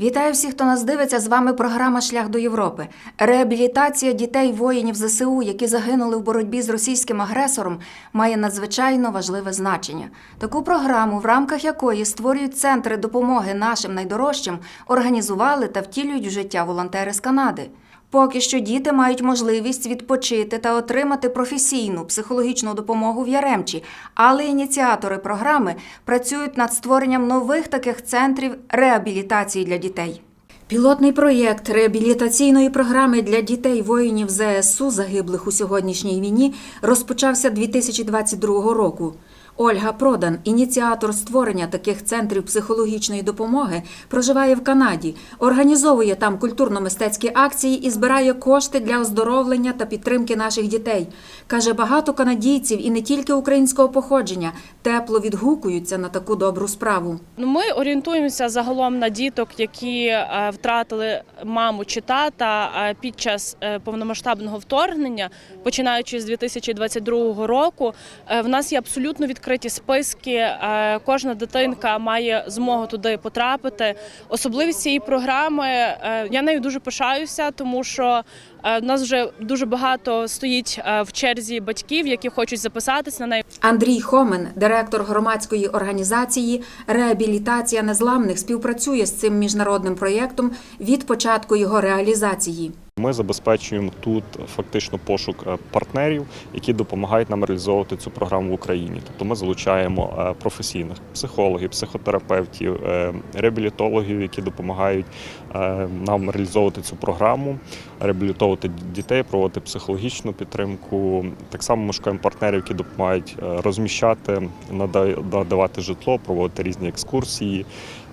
Вітаю всіх, хто нас дивиться. З вами програма Шлях до Європи. Реабілітація дітей воїнів ЗСУ, які загинули в боротьбі з російським агресором, має надзвичайно важливе значення. Таку програму, в рамках якої створюють центри допомоги нашим найдорожчим, організували та втілюють в життя волонтери з Канади. Поки що діти мають можливість відпочити та отримати професійну психологічну допомогу в Яремчі, але ініціатори програми працюють над створенням нових таких центрів реабілітації для дітей. Пілотний проєкт реабілітаційної програми для дітей воїнів ЗСУ, загиблих у сьогоднішній війні, розпочався 2022 року. Ольга Продан, ініціатор створення таких центрів психологічної допомоги, проживає в Канаді, організовує там культурно-мистецькі акції і збирає кошти для оздоровлення та підтримки наших дітей. Каже, багато канадійців і не тільки українського походження тепло відгукуються на таку добру справу. Ну, ми орієнтуємося загалом на діток, які е, втратили маму чи тата е, під час е, повномасштабного вторгнення, починаючи з 2022 року. В нас є абсолютно відкриті списки. е, Кожна дитинка має змогу туди потрапити. Особливість цієї програми е, я нею дуже пишаюся, тому що е, в нас вже дуже багато стоїть в черзі батьків, які хочуть записатись на неї. Андрій Хомен, директор громадської організації Реабілітація незламних, співпрацює з цим міжнародним проєктом від початку його реалізації. Ми забезпечуємо тут фактично пошук е, партнерів, які допомагають нам реалізовувати цю програму в Україні. Тобто ми залучаємо е, професійних психологів, психотерапевтів, е, реабілітологів, які допомагають нам реалізовувати цю програму, реабілітовувати дітей, проводити психологічну підтримку. Так само ми шукаємо партнерів, які допомагають розміщати, надавати житло, проводити різні екскурсії.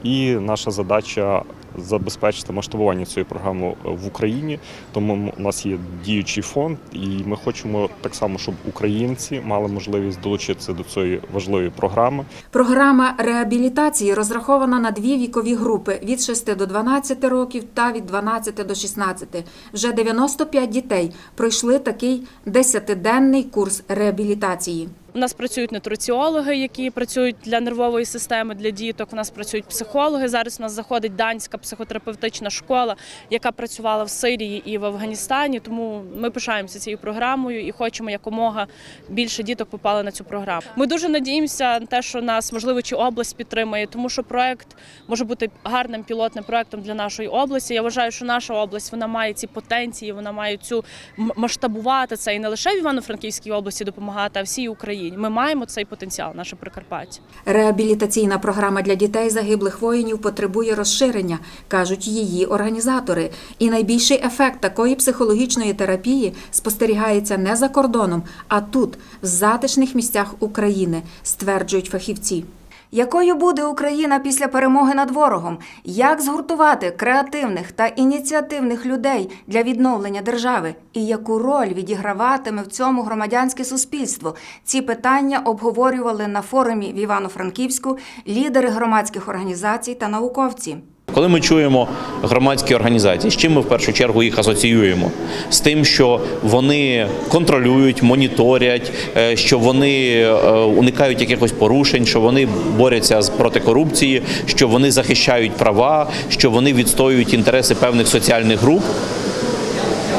І наша задача забезпечити масштабування цієї програми в Україні. Тому у нас є діючий фонд, і ми хочемо так само, щоб українці мали можливість долучитися до цієї важливої програми. Програма реабілітації розрахована на дві вікові групи від 6 до 12 років та від 12 до 16. Вже 95 дітей пройшли такий 10-денний курс реабілітації. У нас працюють нутриціологи, які працюють для нервової системи для діток. У нас працюють психологи. Зараз у нас заходить данська психотерапевтична школа, яка працювала в Сирії і в Афганістані. Тому ми пишаємося цією програмою і хочемо якомога більше діток попали на цю програму. Ми дуже надіємося на те, що нас можливо чи область підтримає, тому що проект може бути гарним пілотним проектом для нашої області. Я вважаю, що наша область вона має ці потенції, вона має цю масштабувати це і не лише в Івано-Франківській області допомагати, а всій Україні. Ми маємо цей потенціал, наше Прикарпаття. Реабілітаційна програма для дітей загиблих воїнів потребує розширення, кажуть її організатори. І найбільший ефект такої психологічної терапії спостерігається не за кордоном, а тут, в затишних місцях України, стверджують фахівці. Якою буде Україна після перемоги над ворогом? Як згуртувати креативних та ініціативних людей для відновлення держави? І яку роль відіграватиме в цьому громадянське суспільство? Ці питання обговорювали на форумі в Івано-Франківську лідери громадських організацій та науковці. Коли ми чуємо громадські організації, з чим ми в першу чергу їх асоціюємо? З тим, що вони контролюють, моніторять, е, що вони е, уникають якихось порушень, що вони борються проти корупції, що вони захищають права, що вони відстоюють інтереси певних соціальних груп.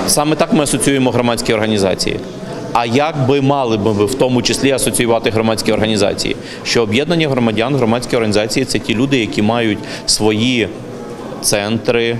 Саме так ми асоціюємо громадські організації. А як би мали б ми в тому числі асоціювати громадські організації? Що об'єднання громадян, громадські організації це ті люди, які мають свої центри,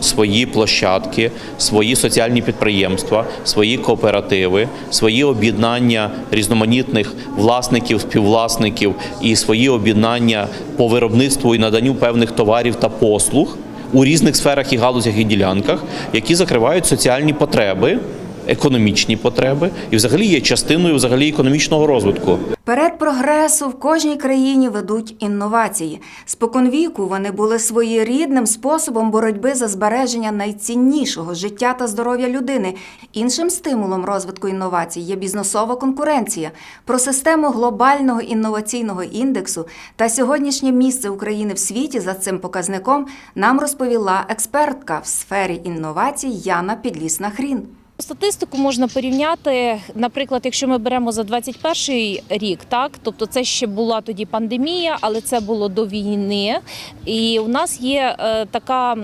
свої площадки, свої соціальні підприємства, свої кооперативи, свої об'єднання різноманітних власників, співвласників і свої об'єднання по виробництву і наданню певних товарів та послуг у різних сферах і галузях і ділянках, які закривають соціальні потреби. Економічні потреби і взагалі є частиною взагалі економічного розвитку. Перед прогресу в кожній країні ведуть інновації. Споконвіку вони були своєрідним способом боротьби за збереження найціннішого життя та здоров'я людини. Іншим стимулом розвитку інновацій є бізнесова конкуренція. Про систему глобального інноваційного індексу та сьогоднішнє місце України в світі за цим показником нам розповіла експертка в сфері інновацій Яна Підлісна Хрін. Статистику можна порівняти, наприклад, якщо ми беремо за 21 рік, так тобто це ще була тоді пандемія, але це було до війни. І у нас є е, така,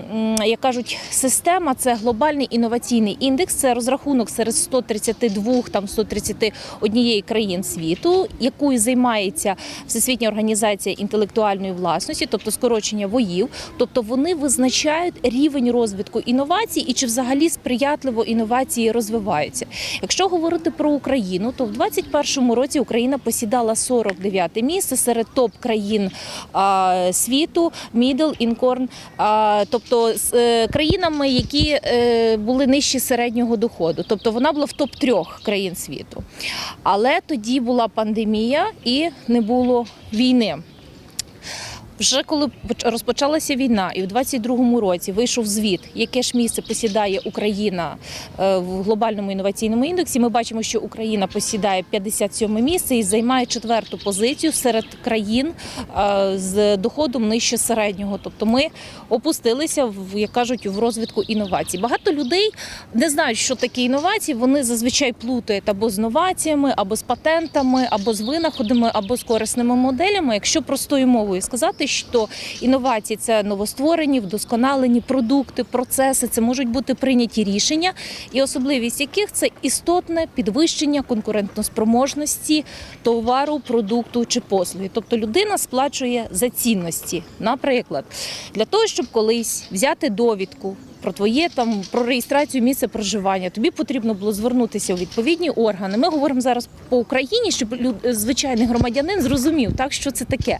як кажуть, система це глобальний інноваційний індекс. Це розрахунок серед 132 там 131 країн світу, якою займається Всесвітня організація інтелектуальної власності, тобто скорочення ВОїв. Тобто вони визначають рівень розвитку інновацій і чи взагалі сприятливо інновації розвиваються. Якщо говорити про Україну, то в 2021 році Україна посідала 49 місце серед топ країн світу, income, а, тобто з е, країнами, які е, були нижчі середнього доходу. Тобто вона була в топ трьох країн світу. Але тоді була пандемія і не було війни. Вже коли поч- розпочалася війна, і в 22-му році вийшов звіт, яке ж місце посідає Україна е, в глобальному інноваційному індексі. Ми бачимо, що Україна посідає 57 місце і займає четверту позицію серед країн е, з доходом нижче середнього. Тобто ми опустилися в як кажуть в розвитку інновацій. Багато людей не знають, що таке інновації. Вони зазвичай плутають або з новаціями, або з патентами, або з винаходами, або з корисними моделями. Якщо простою мовою сказати, що інновації це новостворені, вдосконалені продукти, процеси, це можуть бути прийняті рішення, і особливість яких це істотне підвищення конкурентноспроможності товару, продукту чи послуги. Тобто людина сплачує за цінності. Наприклад, для того, щоб колись взяти довідку. Про твоє там про реєстрацію місця проживання тобі потрібно було звернутися у відповідні органи. Ми говоримо зараз по Україні, щоб звичайний громадянин зрозумів, так що це таке.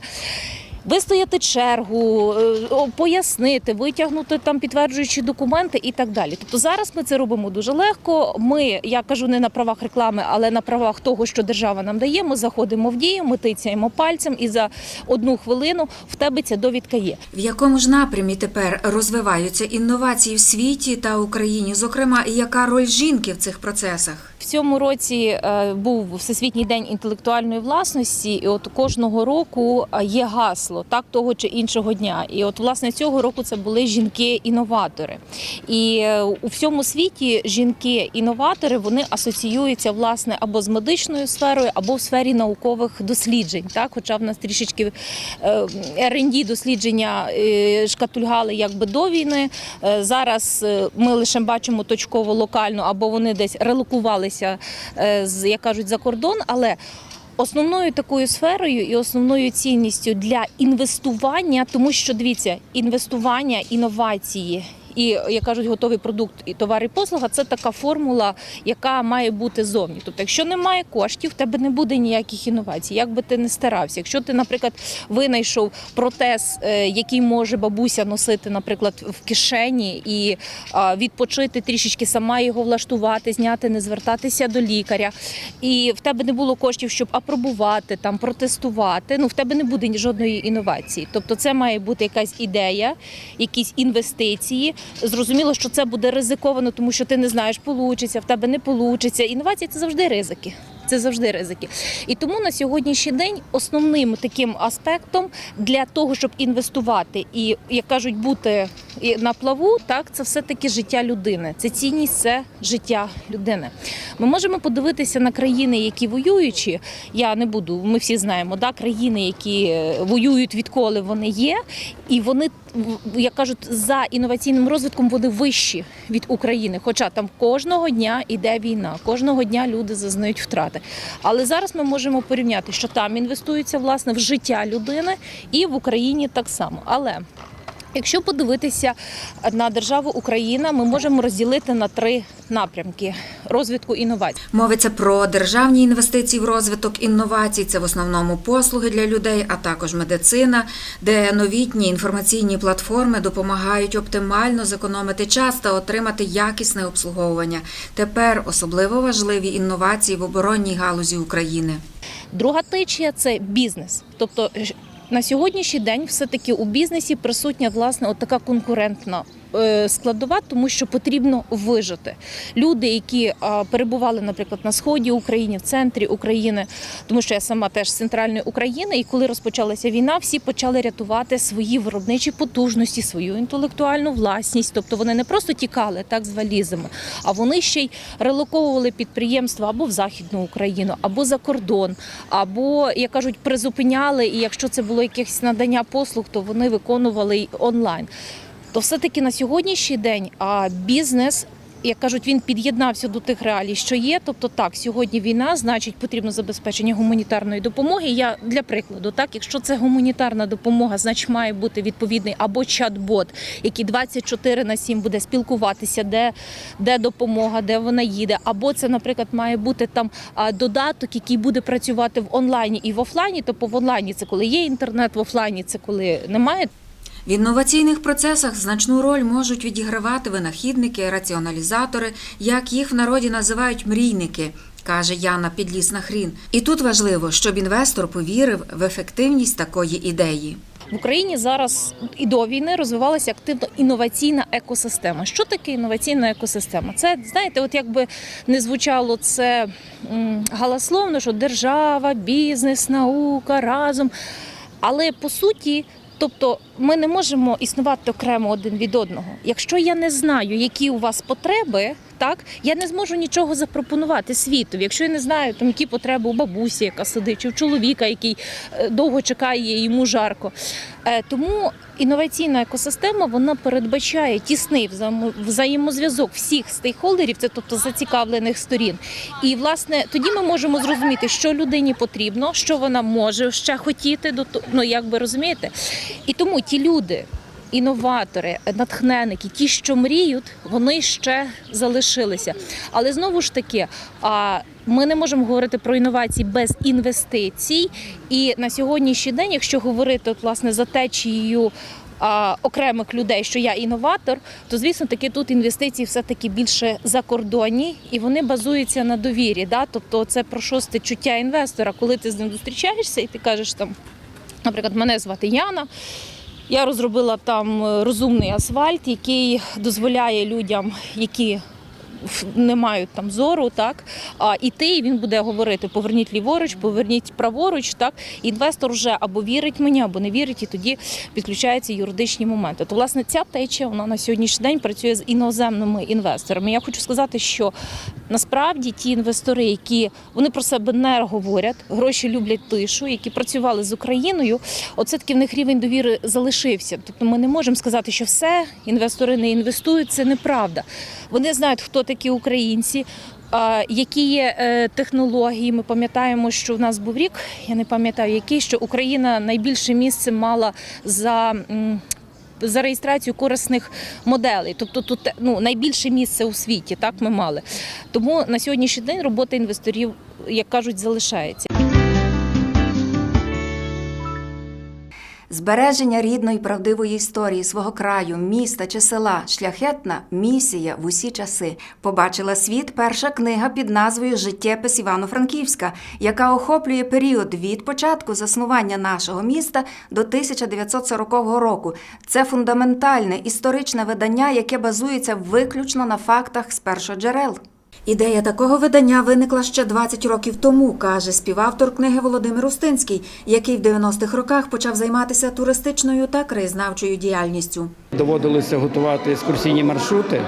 Вистояти чергу, е, пояснити, витягнути там підтверджуючі документи і так далі. Тобто зараз ми це робимо дуже легко. Ми, я кажу, не на правах реклами, але на правах того, що держава нам дає. Ми заходимо в дію, ми тицяємо пальцем, і за одну хвилину в тебе ця довідка є. В якому ж напрямі тепер розвиваються інновації в світі та Україні? Зокрема, яка роль жінки в цих процесах? В цьому році е, був Всесвітній день інтелектуальної власності, і от кожного року е, є гасло так того чи іншого дня. І от власне цього року це були жінки-інноватори. І е, у всьому світі жінки-інноватори вони асоціюються власне або з медичною сферою, або в сфері наукових досліджень. Так, хоча в нас трішечки е, R&D дослідження е, шкатульгали якби до війни. Е, Зараз е, ми лише бачимо точково локально, або вони десь релокувалися е, як кажуть за кордон, але. Основною такою сферою і основною цінністю для інвестування, тому що дивіться, інвестування, інновації і як кажуть, готовий продукт і товар і послуга це така формула, яка має бути зовні. Тобто, якщо немає коштів, в тебе не буде ніяких інновацій. Як би ти не старався. Якщо ти, наприклад, винайшов протез, е, який може бабуся носити, наприклад, в кишені і відпочити трішечки сама його влаштувати, зняти, не звертатися до лікаря, і в тебе не було коштів, щоб апробувати там, протестувати. Ну в тебе не буде жодної інновації. Тобто, це має бути якась ідея, якісь інвестиції. Зрозуміло, що це буде ризиковано, тому що ти не знаєш, получиться, в тебе не получиться. Інновації це завжди ризики. Це завжди ризики. І тому на сьогоднішній день основним таким аспектом для того, щоб інвестувати і, як кажуть, бути на плаву, так це все-таки життя людини. Це цінність, це життя людини. Ми можемо подивитися на країни, які воюючі. Я не буду, ми всі знаємо, да, країни, які е, воюють відколи вони є, і вони, як кажуть, за інноваційним розвитком вони вищі від України. Хоча там кожного дня іде війна, кожного дня люди зазнають втрати. Але зараз ми можемо порівняти, що там інвестується власне в життя людини і в Україні так само. Але Якщо подивитися на державу Україна, ми можемо розділити на три напрямки розвитку інновацій. Мовиться про державні інвестиції в розвиток інновацій. Це в основному послуги для людей, а також медицина, де новітні інформаційні платформи допомагають оптимально зекономити час та отримати якісне обслуговування. Тепер особливо важливі інновації в оборонній галузі України. Друга течія це бізнес. Тобто на сьогоднішній день все-таки у бізнесі присутня власне от така конкурентна складова, тому що потрібно вижити. Люди, які перебували, наприклад, на сході України, в центрі України, тому що я сама теж з центральної України, і коли розпочалася війна, всі почали рятувати свої виробничі потужності, свою інтелектуальну власність. Тобто вони не просто тікали так з валізами, а вони ще й релоковували підприємства або в Західну Україну, або за кордон, або як кажуть, призупиняли. І якщо це було якесь надання послуг, то вони виконували й онлайн. То все-таки на сьогоднішній день а бізнес. Як кажуть, він під'єднався до тих реалій, що є. Тобто, так, сьогодні війна, значить, потрібно забезпечення гуманітарної допомоги. Я для прикладу, так, якщо це гуманітарна допомога, значить має бути відповідний або чат-бот, який 24 на 7 буде спілкуватися, де, де допомога, де вона їде, або це, наприклад, має бути там додаток, який буде працювати в онлайні і в офлайні. Тобто в онлайні це коли є інтернет, в офлайні це коли немає. В інноваційних процесах значну роль можуть відігравати винахідники, раціоналізатори, як їх в народі називають мрійники. Каже Яна Підлісна Хрін. І тут важливо, щоб інвестор повірив в ефективність такої ідеї. В Україні зараз і до війни розвивалася активно інноваційна екосистема. Що таке інноваційна екосистема? Це знаєте, от якби не звучало це галасловно, що держава, бізнес, наука разом. Але по суті. Тобто ми не можемо існувати окремо один від одного. Якщо я не знаю, які у вас потреби, так я не зможу нічого запропонувати світові. Якщо я не знаю, там які потреби у бабусі, яка сидить, чи у чоловіка, який е, довго чекає, йому жарко. Е, Тому інноваційна екосистема вона передбачає тісний взаємо- взаємозв'язок всіх стейкхолдерів, це тобто зацікавлених сторін. І власне тоді ми можемо зрозуміти, що людині потрібно, що вона може ще хотіти до ну як би розумієте. І тому ті люди. Інноватори, натхненники, ті, що мріють, вони ще залишилися. Але знову ж таки, ми не можемо говорити про інновації без інвестицій. І на сьогоднішній день, якщо говорити от, власне за течією окремих людей, що я інноватор, то звісно таки тут інвестиції все таки більше закордонні і вони базуються на довірі. Да? Тобто, це про шосте чуття інвестора, коли ти з ним зустрічаєшся і ти кажеш там, наприклад, мене звати Яна. Я розробила там е, розумний асфальт, який дозволяє людям, які не мають там зору, так а іти, і він буде говорити: поверніть ліворуч, поверніть праворуч. Так інвестор вже або вірить мені, або не вірить, і тоді підключаються юридичні моменти. То власне ця течія вона на сьогоднішній день працює з іноземними інвесторами. Я хочу сказати, що насправді ті інвестори, які вони про себе не говорять, гроші люблять тишу, які працювали з Україною, оце таки в них рівень довіри залишився. Тобто ми не можемо сказати, що все інвестори не інвестують. Це неправда. Вони знають, хто такі українці. Які є е, технології? Ми пам'ятаємо, що в нас був рік, я не пам'ятаю, який що Україна найбільше місце мала за за реєстрацію корисних моделей. Тобто тут ну, найбільше місце у світі, так ми мали. Тому на сьогоднішній день робота інвесторів, як кажуть, залишається. Збереження рідної правдивої історії свого краю, міста чи села шляхетна місія в усі часи. Побачила світ перша книга під назвою Життєпис Івано-Франківська, яка охоплює період від початку заснування нашого міста до 1940 року. Це фундаментальне історичне видання, яке базується виключно на фактах з першоджерел. Ідея такого видання виникла ще 20 років тому, каже співавтор книги Володимир Устинський, який в 90-х роках почав займатися туристичною та краєзнавчою діяльністю. Доводилося готувати екскурсійні маршрути,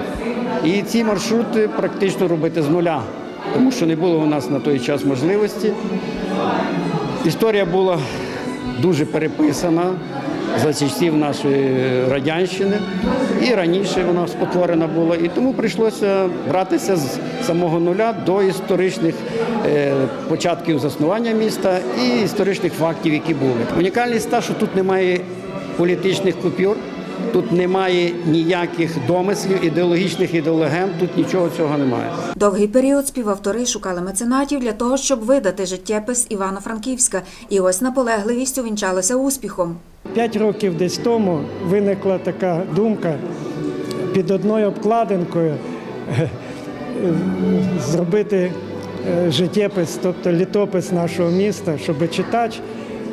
і ці маршрути практично робити з нуля, тому що не було у нас на той час можливості. Історія була дуже переписана за часів нашої радянщини, і раніше вона спотворена була. І тому прийшлося братися з самого нуля до історичних е, початків заснування міста і історичних фактів, які були. Унікальність та, що тут немає політичних купюр. Тут немає ніяких домислів, ідеологічних ідеологем, тут нічого цього немає. Довгий період співавтори шукали меценатів для того, щоб видати життєпис Івано-Франківська, і ось наполегливість увінчалася успіхом. П'ять років десь тому виникла така думка під одною обкладинкою е, зробити е, життєпис, тобто літопис нашого міста, щоб читач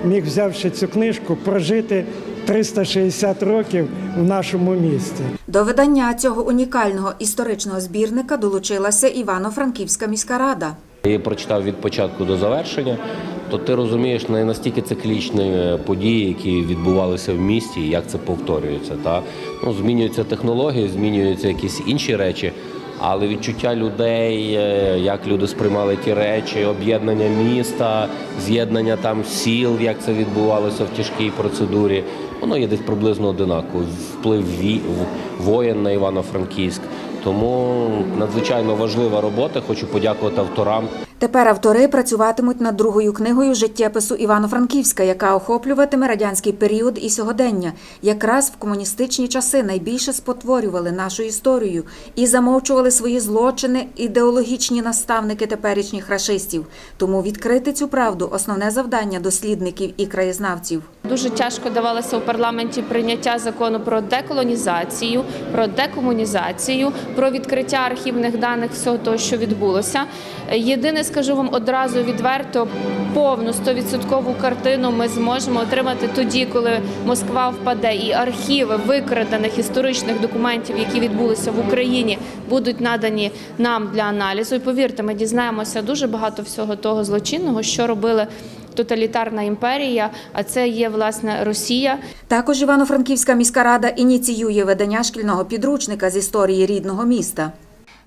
міг, взявши цю книжку, прожити 360 років в нашому місті. До видання цього унікального історичного збірника долучилася Івано-Франківська міська рада. Я її прочитав від початку до завершення, то ти розумієш не настільки циклічні е, події, які відбувалися в місті, і як це повторюється. Та? Ну, змінюються технології, змінюються якісь інші речі, але відчуття людей, е, як люди сприймали ті речі, об'єднання міста, з'єднання там сіл, як це відбувалося в тяжкій процедурі, воно є десь приблизно одинаково. Вплив ві- воєн на Івано-Франківськ. Тому надзвичайно важлива робота. Хочу подякувати авторам. Тепер автори працюватимуть над другою книгою життєпису Івано-Франківська, яка охоплюватиме радянський період і сьогодення. Якраз в комуністичні часи найбільше спотворювали нашу історію і замовчували свої злочини ідеологічні наставники теперішніх рашистів. Тому відкрити цю правду основне завдання дослідників і краєзнавців. Дуже тяжко давалося у парламенті прийняття закону про деколонізацію, про декомунізацію, про відкриття архівних даних всього того, що відбулося. Єдине, скажу вам одразу відверто, повну 100% картину ми зможемо отримати тоді, коли Москва впаде, і архіви викрадених історичних документів, які відбулися в Україні, будуть надані нам для аналізу. І повірте, ми дізнаємося дуже багато всього того злочинного, що робили. Тоталітарна імперія, а це є власне Росія. Також Івано-Франківська міська рада ініціює видання шкільного підручника з історії рідного міста.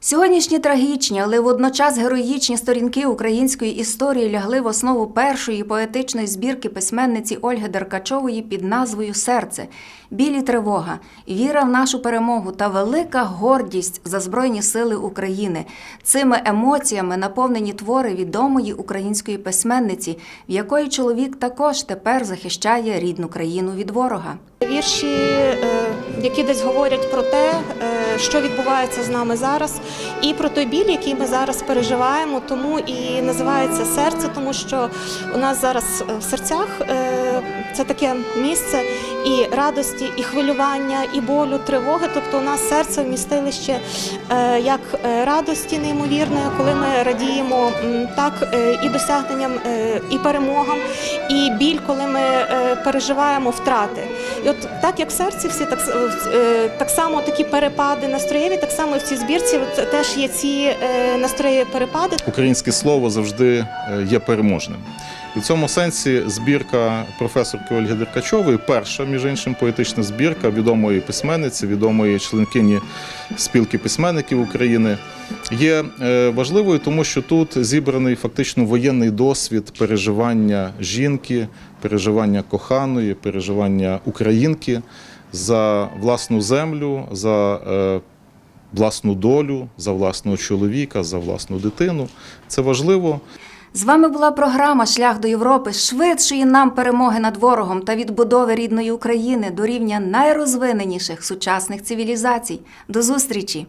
Сьогоднішні трагічні, але водночас героїчні сторінки української історії лягли в основу першої поетичної збірки письменниці Ольги Деркачової під назвою Серце, білі тривога, віра в нашу перемогу та велика гордість за Збройні Сили України. Цими емоціями наповнені твори відомої української письменниці, в якої чоловік також тепер захищає рідну країну від ворога. Вірші, е, які десь говорять про те, е, що відбувається з нами зараз, і про той біль, який ми зараз переживаємо. Тому і називається серце, тому що у нас зараз в серцях е, це таке місце і радості, і хвилювання, і болю, тривоги. Тобто, у нас серце вмістилище е, як е, радості неймовірної, коли ми радіємо так е, і досягненням, і перемогам, і біль, коли ми переживаємо втрати. І от так як в серці всі так, так само такі перепади настроєві, так само і в цій збірці теж є ці настроєві перепади. Українське слово завжди є переможним. І в цьому сенсі збірка професорки Ольги Деркачової, перша, між іншим, поетична збірка відомої письменниці, відомої членкині спілки письменників України, є е, важливою, тому що тут зібраний фактично воєнний досвід переживання жінки, переживання коханої, переживання українки за власну землю, за е, власну долю, за власного чоловіка, за власну дитину. Це важливо. З вами була програма Шлях до Європи, швидшої нам перемоги над ворогом та відбудови рідної України до рівня найрозвиненіших сучасних цивілізацій. До зустрічі!